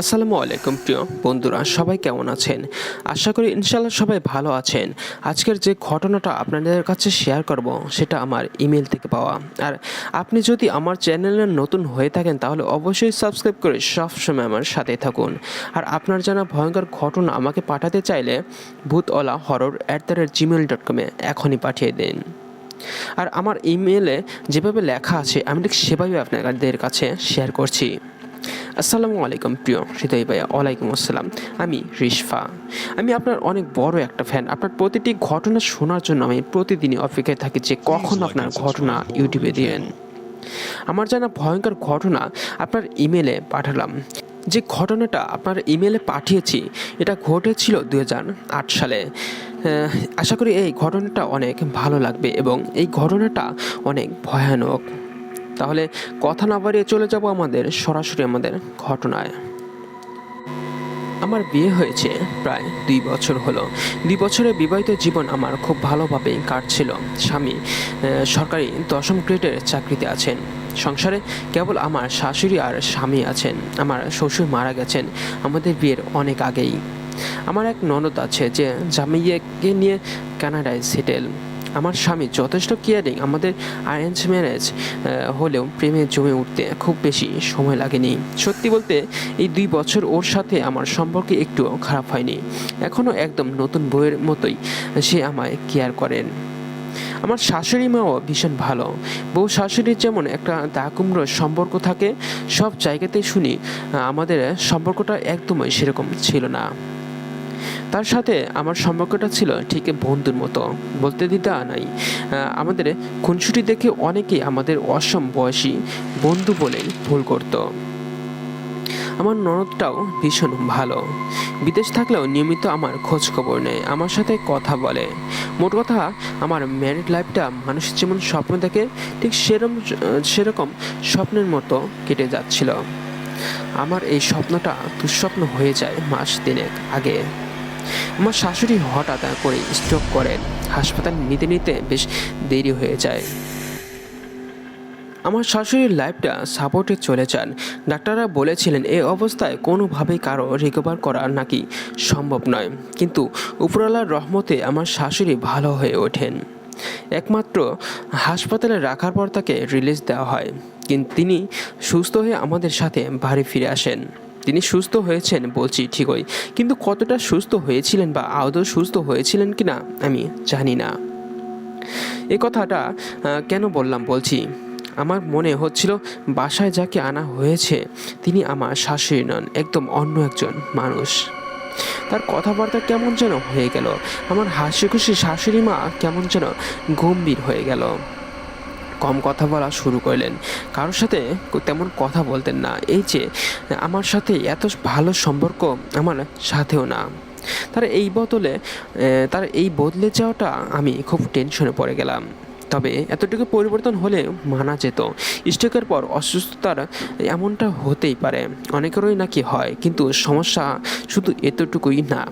আসসালামু আলাইকুম, প্রিয় বন্ধুরা, সবাই কেমন আছেন? আশা করি ইনশাল্লাহ সবাই ভালো আছেন। আজকের যে ঘটনাটা আপনাদের কাছে শেয়ার করব, সেটা আমার ইমেল থেকে পাওয়া। আর আপনি যদি আমার চ্যানেলে নতুন হয়ে থাকেন, তাহলে অবশ্যই সাবস্ক্রাইব করে সবসময় আমার সাথে থাকুন। আর আপনার জানা ভয়ঙ্কর ঘটনা আমাকে পাঠাতে চাইলে ভূতওয়ালা horror at the rate Gmail dot কমে এখনই পাঠিয়ে দিন। আর আমার ইমেলে যেভাবে লেখা আছে, আমি ঠিক সেভাবে আপনাদের কাছে শেয়ার করছি। আসসালামু আলাইকুম প্রিয় হৃদয় ভাইয়া ওয়ালাইকুম আসসালাম। আমি রিশফা। আমি আপনার অনেক বড় একটা ফ্যান আপনার প্রতিটি ঘটনা শোনার জন্য আমি প্রতিদিনই অপেক্ষায় থাকি যে কখন আপনার ঘটনা ইউটিউবে দিলেন আমার জানা ভয়ঙ্কর ঘটনা আপনার ইমেলে পাঠালাম। যে ঘটনাটা আপনার ইমেলে পাঠিয়েছি এটা ঘটেছিল দু হাজার আট সালে। আশা করি এই ঘটনাটা অনেক ভালো লাগবে এবং এই ঘটনাটা অনেক ভয়ানক। তাহলে কথা না বাড়িয়ে চলে যাব আমাদের, সরাসরি আমাদের ঘটনায়। আমার বিয়ে হয়েছে প্রায় দুই বছর হলো। দুই বছরের বিবাহিত জীবন আমার খুব ভালোভাবেই কাটছিল। স্বামী সরকারি দশম গ্রেডের চাকরিতে আছেন। সংসারে কেবল আমার শাশুড়ি আর স্বামী আছেন। আমার শ্বশুর মারা গেছেন আমাদের বিয়ের অনেক আগেই। আমার এক ননদ আছে যে জামাইয়াকে নিয়ে কানাডায় সেটেল আমার স্বামী যথেষ্ট কেয়ারিং আমাদের অ্যারেঞ্জ ম্যারেজ হলেও প্রেমে জমে উঠতে খুব বেশি সময় লাগেনি। সত্যি বলতে, এই দুই বছর ওর সাথে আমার সম্পর্কে একটুও খারাপ হয়নি। এখনও একদম নতুন বইয়ের মতোই সে আমায় কেয়ার করেন। আমার শাশুড়ি মাও ভীষণ ভালো। বউ শাশুড়ির যেমন একটা দাকুমড়ো সম্পর্ক থাকে, সব জায়গাতেই শুনি আমাদের সম্পর্কটা একদমই সেরকম ছিল না। তার সাথে আমার সম্পর্কটা ছিল ঠিক বন্ধুর মতো, বলতে দ্বিধা নাই। আমাদের খুনসুটি দেখে অনেকেই আমাদের অসম বয়সী বন্ধু বলেই ভুল করত। আমার ননদটাও ভীষণ ভালো। বিদেশ থাকলেও নিয়মিত আমার খোঁজ খবর নেয়, আমার সাথে কথা বলে। মোট কথা, আমার ম্যারিড লাইফটা মানুষ যেমন স্বপ্ন দেখে, ঠিক সেরকম সেরকম স্বপ্নের মতো কেটে যাচ্ছিল। আমার এই স্বপ্নটা দুঃস্বপ্ন হয়ে যায় মাস তিনেক আগে। আমার শাশুড়ি হঠাৎ করে স্ট্রোক করেন হাসপাতাল নিতে নিতে বেশ দেরি হয়ে যায়। আমার শাশুড়ির লাইফটা সাপোর্টে চলে যান। ডাক্তাররা বলেছিলেন এই অবস্থায় কোনোভাবেই কারও রিকভার করা নাকি সম্ভব নয়। কিন্তু উপরওয়ালার রহমতে আমার শাশুড়ি ভালো হয়ে ওঠেন। একমাত্র হাসপাতালে রাখার পর তাকে রিলিজ দেওয়া হয়। কিন্তু তিনি সুস্থ হয়ে আমাদের সাথে বাড়ি ফিরে আসেন। তিনি সুস্থ হয়েছেন বলছি ঠিকই, কিন্তু কতটা সুস্থ হয়েছিলেন বা আদৌ সুস্থ হয়েছিলেন কি না আমি জানি না। এ কথাটা কেন বললাম বলছি? আমার মনে হচ্ছিল বাসায় যাকে আনা হয়েছে, তিনি আমার শাশুড়ি নন, একদম অন্য একজন মানুষ। তার কথাবার্তা কেমন যেন হয়ে গেল, আমার হাসি খুশি শাশুড়ি মা কেমন যেন গম্ভীর হয়ে গেল। কম কথা বলা শুরু করলেন। কারোর সাথে তেমন কথা বলতেন না। এই যে, আমার সাথে এত ভালো সম্পর্ক আমার সাথেও না। তার এই বদলে তার এই বদলে যাওয়াটা আমি খুব টেনশনে পড়ে গেলাম। তবে এতটুকু পরিবর্তন হলে মানা যেত। স্ট্রোকের পর অসুস্থতার এমনটা হতেই পারে। অনেকেরই নাকি হয়, কিন্তু সমস্যা শুধু এতটুকুই না।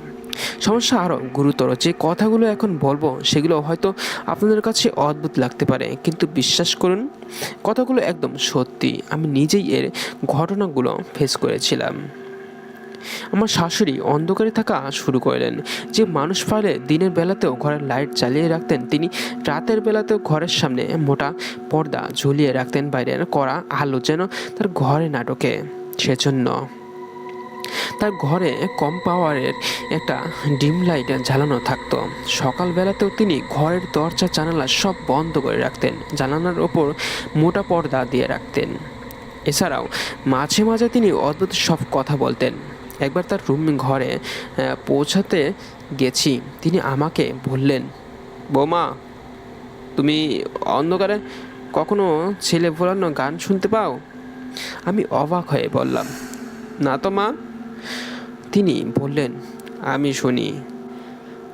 সমস্যা আরও গুরুতর, যে কথাগুলো এখন বলব সেগুলো হয়তো আপনাদের কাছে অদ্ভুত লাগতে পারে, কিন্তু বিশ্বাস করুন, কথাগুলো একদম সত্যি। আমি নিজেই এর ঘটনাগুলো ফেস করেছিলাম। আমার শাশুড়ি অন্ধকারে থাকা শুরু করলেন। যে মানুষ পারলে দিনের বেলাতেও ঘরের লাইট জ্বালিয়ে রাখতেন, তিনি রাতের বেলাতেও ঘরের সামনে মোটা পর্দা ঝুলিয়ে রাখতেন, বাইরের করা আলো যেন তার ঘরে নাটকে সেজন্য তার ঘরে কম পাওয়ারের একটা ডিম লাইট জ্বালানো থাকতো। সকালবেলাতেও তিনি ঘরের দরজা, জানালা সব বন্ধ করে রাখতেন। জানালার ওপর মোটা পর্দা দিয়ে রাখতেন। এছাড়াও মাঝে মাঝে তিনি অদ্ভুত সব কথা বলতেন। একবার তার রুম ঘরে পৌঁছাতে গেছি। তিনি আমাকে বললেন, বৌমা, তুমি অন্ধকারে কখনো ছেলে ভোলানো গান শুনতে পাও? আমি অবাক হয়ে বললাম, না তো মা। তিনি বললেন, আমি শুনি।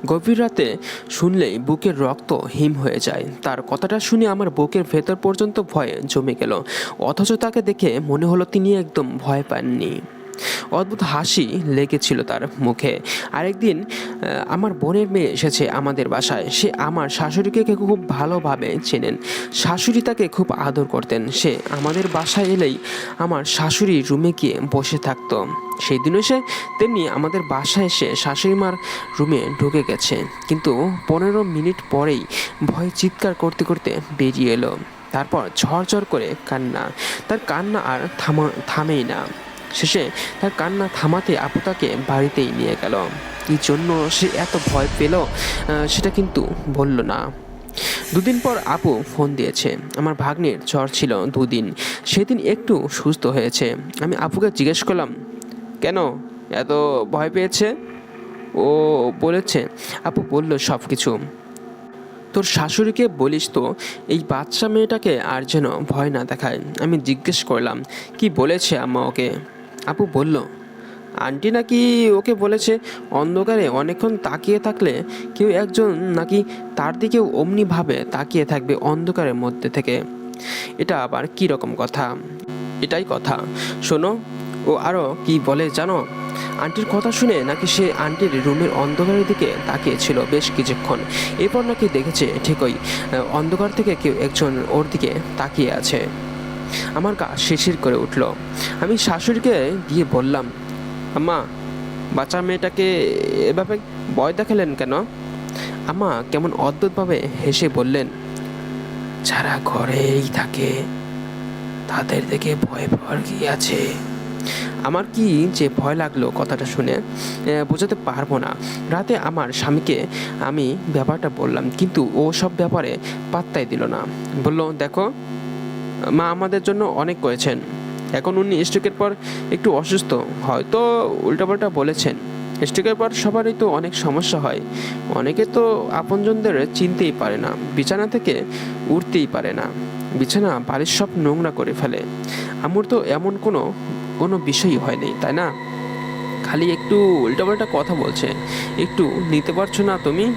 গভীর রাতে শুনলেই বুকের রক্ত হিম হয়ে যায়। তার কথাটা শুনে আমার বুকের ভেতর পর্যন্ত ভয়ে জমে গেল। অথচ তাকে দেখে মনে হলো তিনি একদম ভয় পাননি। অদ্ভুত হাসি লেগেছিল তার মুখে। আরেকদিন আমার বোনের মেয়ে এসেছে আমাদের বাসায়। সে আমার শাশুড়িকে খুব ভালোভাবে চেনেন। শাশুড়ি তাকে খুব আদর করতেন। সে আমাদের বাসায় এলেই আমার শাশুড়ি রুমে গিয়ে বসে থাকতো। সেই দিনও সে তেমনি আমাদের বাসায় এসে শাশুড়ি মার রুমে ঢুকে গেছে। কিন্তু পনেরো মিনিট পরেই ভয় চিৎকার করতে করতে বেরিয়ে এলো। তারপর ঝরঝর করে কান্না। তার কান্না আর থামা থামেই না। শেষে তার কান্না থামাতে আপু তাকে বাড়িতেই নিয়ে গেল। কি জন্য সে এত ভয় পেল সেটা কিন্তু বলল না। দুদিন পর আপু ফোন দিয়েছে, আমার ভাগ্নের জ্বর ছিল দুদিন, সেদিন একটু সুস্থ হয়েছে। আমি আপুকে জিজ্ঞেস করলাম, কেন, এত ভয় পেয়েছে? ও বলেছে, আপু বলল সব কিছু তোর শাশুড়িকে বলিস তো, এই বাচ্চা মেয়েটাকে আর যেন ভয় না দেখায়। আমি জিজ্ঞেস করলাম, কি বলেছে আম্মা ওকে? আপু বলল, আন্টি নাকি ওকে বলেছে অন্ধকারে অনেকক্ষণ তাকিয়ে থাকলে কেউ একজন নাকি তার দিকেও অমনিভাবে তাকিয়ে থাকবে অন্ধকারের মধ্যে থেকে। এটা আবার কী রকম কথা? এটাই কথা। শোনো, ও আরও কি বলে জানো? আন্টির কথা শুনে নাকি সে আন্টির রুমের অন্ধকারের দিকে তাকিয়েছিল বেশ কিছুক্ষণ। এরপর নাকি দেখেছে ঠিকই, অন্ধকার থেকে কেউ একজন ওর দিকে তাকিয়ে আছে। আমার গা শিরশির করে উঠল। আমি শাশুড়িকে গিয়ে বললাম, আম্মা, বাচ্চা মেয়েটাকে এভাবে ভয় দেখালেন কেন? আম্মা কেমন অদ্ভুতভাবে হেসে বললেন, যারা ঘরেই থাকে, তাদের দেখে ভয় পাওয়ার কি আছে? আমার কি যে ভয় লাগল কথাটা শুনে বোঝাতে পারব না। রাতে আমার স্বামীকে আমি ব্যাপারটা বললাম, কিন্তু ও সব ব্যাপারে পাত্তাই দিল না। বলল, দেখো মা আমাদের জন্য অনেক করেছেন। এখন উনি স্ট্রোকের পর একটু অসুস্থ, হয়তো উল্টাপাল্টা বলেছেন। স্ট্রোকের পর সবারই তো অনেক সমস্যা হয়। অনেকে তো আপনজনদের চিনতেই পারে না, বিছানা থেকে উঠতেই পারে না। বিছানা বাড়ির সব নোংরা করে ফেলে। আমার তো এমন কোনো কোনো বিষয়ই হয়নি, তাই না? খালি একটু উল্টাপাল্টা কথা বলছে। একটু নিতে পারছ না তুমি?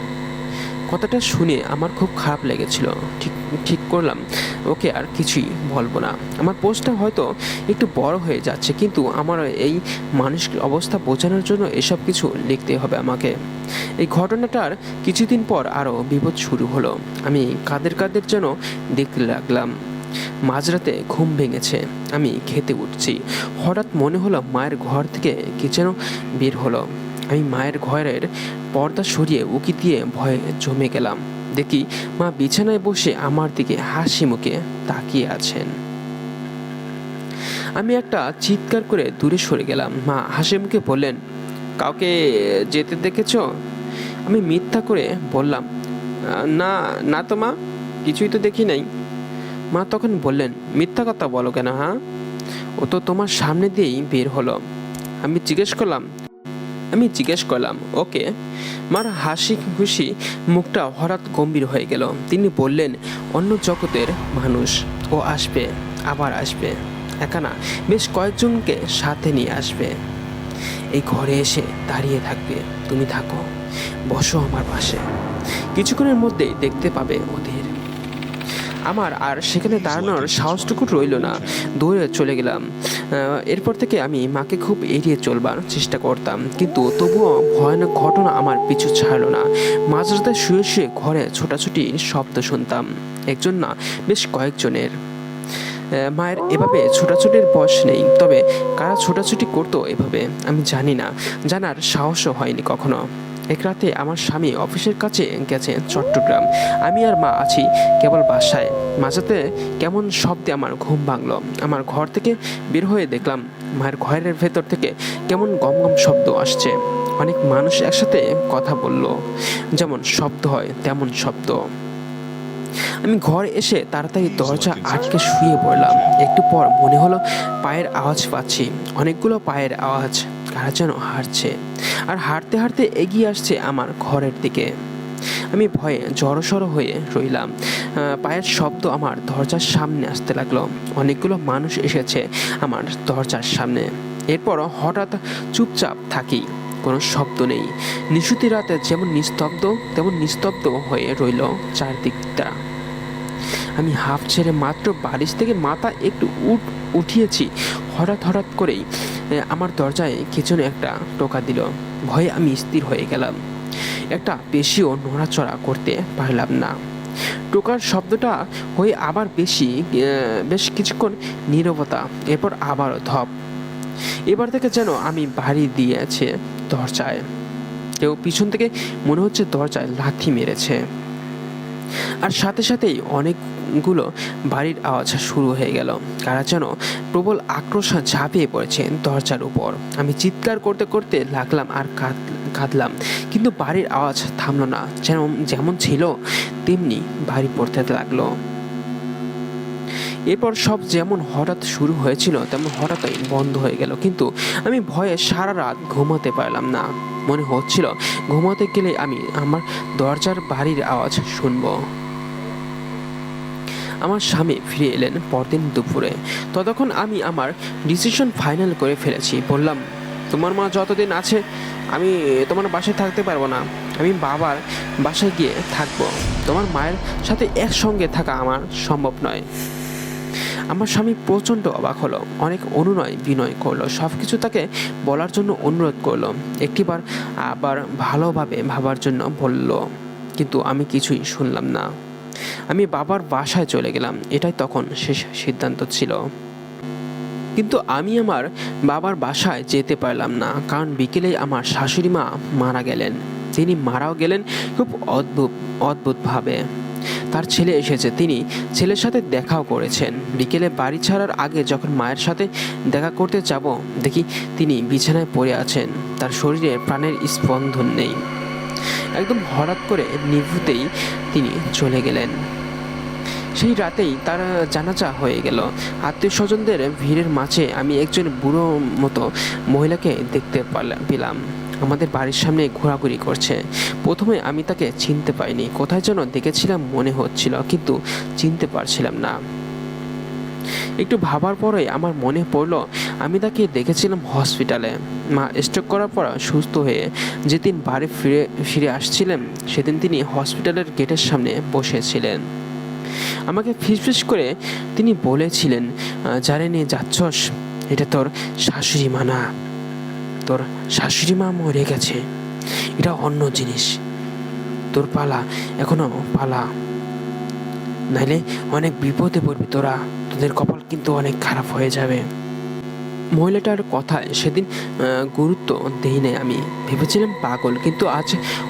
কথাটা শুনে আমার খুব খারাপ লেগেছিল। ঠিক ঠিক করলাম। ওকে আর কিছুই বলব না। আমার পোস্টটা হয়তো একটু বড় হয়ে যাচ্ছে, কিন্তু আমার এই মানসিক অবস্থা বোঝানোর জন্য এসব কিছু লিখতে হবে আমাকে। এই ঘটনাটার কিছুদিন পর আরও বিপদ শুরু হলো। আমি কাদের কাদের যেন দেখতে লাগলাম। মাঝরাতে ঘুম ভেঙেছে। আমি খেতে উঠছি। হঠাৎ মনে হলো মায়ের ঘর থেকে কি যেন বের হলো। আমি মায়ের ঘরের পর্দা সরিয়ে উকি দিয়ে ভয়ে জমে গেলাম। দেখি মা বিছানায় বসে আমার দিকে হাসি মুখে তাকিয়ে আছেন। আমি একটা চিৎকার করে দূরে সরে গেলাম। মা হাসি মুখে বললেন, কাউকে যেতে দেখেছ? আমি মিথ্যা করে বললাম, না না তো মা, কিছুই তো দেখি নাই। মা তখন বললেন, মিথ্যা কথা বলো কেন হ্যাঁ? ও তো তোমার সামনে দিয়েই বের হলো। আমি জিজ্ঞেস করলাম, আমি জিজ্ঞেস করলাম, ওকে? মার হাসি খুশি মুখটা হঠাৎ গম্ভীর হয়ে গেল। তিনি বললেন, অন্য জগতের মানুষ, ও আসবে, আবার আসবে। একা না, বেশ কয়েকজনকে সাথে নিয়ে আসবে। এই ঘরে এসে দাঁড়িয়ে থাকবে, তুমি থাকো, বসো আমার পাশে। কিছুক্ষণের মধ্যেই দেখতে পাবে ওদের আমার আর সেখানে দাঁড়ানোর সাহসটুকু রইল না, দৌড়ে চলে গেলাম। এরপর থেকে আমি মাকে খুব এড়িয়ে চলবার চেষ্টা করতাম। কিন্তু তবুও ভয়ানক ঘটনা আমার পিছু ছাড়লো না। মাঝরাতে শুয়ে শুয়ে ঘরে ছোটাছুটি শব্দ শুনতাম। একজন না, বেশ কয়েকজনের। মায়ের এভাবে ছোটাছুটির বয়স নেই। তবে কারা ছোটাছুটি করতো এভাবে আমি জানি না। জানার সাহসও হয়নি কখনো। এক রাতে আমার স্বামী অফিসের কাছে গেছে চট্টগ্রাম। আমি আর মা আছি, কেবল বাসায়। মাঝাতে কেমন শব্দে আমার ঘুম ভাঙলো। আমার ঘর থেকে বের হয়ে দেখলাম, মায়ের ঘরের ভেতর থেকে কেমন গম গম শব্দ আসছে। অনেক মানুষ একসাথে কথা বলল। যেমন শব্দ হয়, তেমন শব্দ। আমি ঘর এসে তাড়াতাড়ি দরজা আটকে শুয়ে পড়লাম। একটু পর মনে হলো পায়ের আওয়াজ পাচ্ছি। অনেকগুলো পায়ের আওয়াজ, কারা যেন হাঁটছে আর হাঁটতে হাঁটতে এগিয়ে আসছে আমার ঘরের দিকে। আমি ভয়ে জড়সড় হয়ে রইলাম। পায়ের শব্দ আমার দরজার সামনে আসতে লাগল। অনেকগুলো মানুষ এসেছে আমার দরজার সামনে। এরপর হঠাৎ চুপচাপ থাকি। কোনো শব্দ নেই। নিশুতি রাতে যেমন নিস্তব্ধ, তেমন নিস্তব্ধ হয়ে রইল চারদিকটা। আমি হাফ ছেড়ে মাত্র বালিশ থেকে মাথা একটু উঠ, উঠিয়েছি। হঠাৎ হঠাৎ করেই আমার দরজায় কিছনে একটা টোকা দিল। ভয়ে আমি স্থির হয়ে গেলাম। একটা বেশিও নড়াচড়া করতে পারলাম না। টোকার শব্দটা হয়ে আবার বেশি বেশ কিছুক্ষণ নীরবতা, এরপর আবারও ধপ। এবার থেকে যেন আমি বাড়ি দিয়েছে। দরজায়। কেউ পিছন থেকে মনে হচ্ছে দরজায় লাথি মেরেছে। আর সাথে সাথেই অনেকগুলো বাড়ির আওয়াজ শুরু হয়ে গেল। কারা যেন প্রবল আক্রোশ ঝাঁপিয়ে পড়েছে দরজার উপর। আমি চিৎকার করতে করতে লাগলাম আর কাঁদ- কাঁদলাম। কিন্তু বাড়ির আওয়াজ থামলো না। যেন যেমন ছিল, তেমনি বাড়ি পড়তে লাগল। এরপর সব যেমন হঠাৎ শুরু হয়েছিল, তেমন হঠাৎই বন্ধ হয়ে গেল। কিন্তু আমি ভয়ে সারা রাত ঘুমাতে পারলাম না। মনে হচ্ছিল, ঘুমাতে গেলে আমি আমার দরজার বাড়ির আওয়াজ শুনব। আমার স্বামী ফিরে এলেন পরদিন দুপুরে। ততক্ষণ আমি আমার ডিসিশন ফাইনাল করে ফেলেছি। বললাম, তোমার মা যতদিন আছে, আমি তোমার বাসায় থাকতে পারব না। আমি বাবার বাসায় গিয়ে থাকব। তোমার মায়ের সাথে একসঙ্গে থাকা আমার সম্ভব নয়। আমার স্বামী প্রচণ্ড অবাক হলো। অনেক অনুনয়, বিনয় করল। সব কিছু তাকে বলার জন্য অনুরোধ করল। একটিবার আবার ভালোভাবে ভাবার জন্য বলল, কিন্তু আমি কিছুই শুনলাম না। আমি বাবার বাসায় চলে গেলাম। এটাই তখন শেষ সিদ্ধান্ত ছিল। কিন্তু আমি আমার বাবার বাসায় যেতে পারলাম না, কারণ বিকেলেই আমার শাশুড়ি মা মারা গেলেন। তিনি মারাও গেলেন খুব অদ্ভুত, অদ্ভুতভাবে। তার ছেলে এসেছে। তিনি ছেলের সাথে দেখাও করেছেন। বিকেলে বাড়ি ছাড়ার আগে যখন মায়ের সাথে দেখা করতে যাব, দেখি তিনি বিছানায় পড়ে আছেন। তার শরীরে প্রাণের স্পন্দন নেই। একদম হঠাৎ করে নিভৃতেই তিনি চলে গেলেন। সেই রাতেই তার জানাজা হয়ে গেল। আত্মীয় স্বজনদের ভিড়ের মাঝে আমি একজন বুড়ো মতো মহিলাকে দেখতে পেলাম। আমাদের বাড়ির সামনে ঘোরাঘুরি করছে। প্রথমে আমি তাকে চিনতে পাইনি। কোথায় যেন দেখেছিলাম মনে হচ্ছিল কিন্তু চিনতে পারছিলাম না। একটু ভাবার পরে আমার মনে পড়ল আমি তাকে দেখেছিলাম হসপিটালে। মা স্ট্রোক করার পর সুস্থ হয়ে যেদিন বাড়ি ফিরে ফিরে আসছিলেন সেদিন তিনি হসপিটালের গেটের সামনে বসেছিলেন। আমাকে ফিসফিস করে তিনি বলেছিলেন "আহ, জানেনি যাচ্ছস? এটা তোর শাশুড়ি মা না তোর শাশুড়ি মা মরে গেছে। এটা অন্য জিনিস। তোর পালা, এখনও পালা। নাইলে অনেক বিপদে পড়বি তোরা। তোদের কপাল কিন্তু অনেক খারাপ হয়ে যাবে। মহিলাটার কথায় সেদিন গুরুত্ব দেই নাই আমি। ভেবেছিলাম পাগল, কিন্তু আজ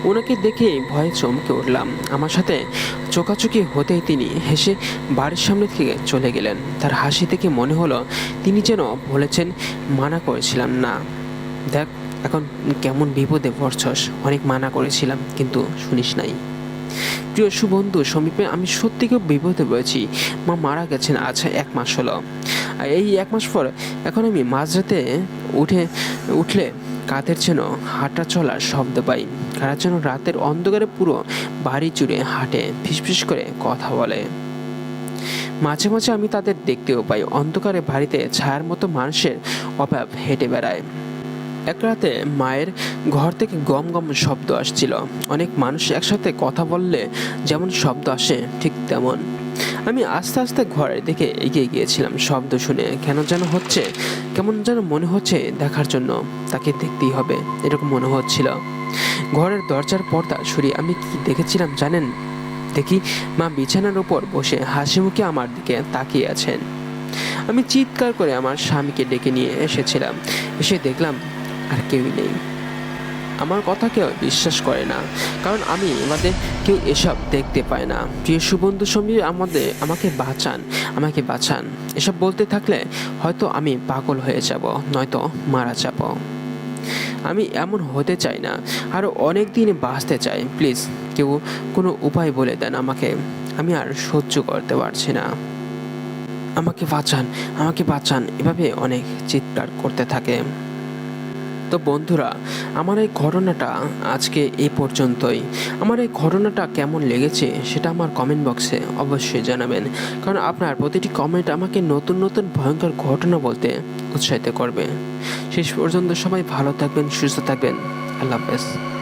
ওনাকে দেখে ভয়ে চমকে উঠলাম। আমার সাথে চোকাচুকি হতেই তিনি হেসে বাড়ির সামনে থেকে চলে গেলেন। তার হাসি থেকে মনে হলো তিনি যেন বলেছেন, মানা করেছিলাম না। দেখ, এখন কেমন বিপদে পড়ছস? অনেক মানা করেছিলাম, কিন্তু শুনিস নাই। প্রিয় সুবন্ধু, সমীপে আমি সত্যি খুব বিপদে পড়েছি। মা মারা গেছেন আজ, এক মাস হলো। এই এক মাস পর এখন আমি মাঝরাতে উঠে, উঠলে কাদের যেন হাঁটা চলার শব্দ পাই। কারা যেন রাতের অন্ধকারে পুরো বাড়ি জুড়ে হাঁটে, ফিসফিস করে কথা বলে। মাঝে মাঝে আমি তাদের দেখতেও পাই, অন্ধকারে বাড়িতে ছায়ার মতো মানুষের অভাব হেঁটে বেড়ায়। এক রাতে মায়ের ঘর থেকে গম গম শব্দ আসছিল। অনেক মানুষ একসাথে কথা বললে যেমন শব্দ আসে, ঠিক তেমন। আমি আস্তে আস্তে ঘরের দিকে এগিয়ে গিয়েছিলাম, শব্দ শুনে। কেন যেন হচ্ছে, কেমন যেন মনে হচ্ছে দেখার জন্য। তাকে দেখতেই হবে, এরকম মনে হচ্ছিল। ঘরের দরজার পর্দা সরিয়ে আমি কি দেখেছিলাম জানেন? দেখি মা বিছানার উপর বসে হাসি মুখে আমার দিকে তাকিয়ে আছেন। আমি চিৎকার করে আমার স্বামীকে ডেকে নিয়ে এসেছিলাম। এসে দেখলাম আর কেউই নেই। আমার কথা কেউ বিশ্বাস করে না, কারণ আমি আমাদের কেউ এসব দেখতে পায় না। প্রিয় সুবন্ধু সঙ্গী আমাদের, আমাকে বাঁচান আমাকে বাঁচান। এসব বলতে থাকলে হয়তো আমি পাগল হয়ে যাব, নয়তো মারা যাব। আমি এমন হতে চাই না আরও অনেক দিন বাঁচতে চাই। প্লিজ, কেউ কোনো উপায় বলে দেন আমাকে। আমি আর সহ্য করতে পারছি না। আমাকে বাঁচান আমাকে বাঁচান। এভাবে অনেক চিৎকার করতে থাকে। তো বন্ধুরা, আমার এই ঘটনাটা আজকে এই পর্যন্তই। আমার এই ঘটনাটা কেমন লেগেছে সেটা আমার কমেন্ট বক্সে অবশ্যই জানাবেন। কারণ আপনার প্রতিটি কমেন্ট আমাকে নতুন নতুন ভয়ঙ্কর ঘটনা বলতে উৎসাহিত করবে। শেষ পর্যন্ত সবাই ভালো থাকবেন, সুস্থ থাকবেন। আল্লাহ হাফেজ।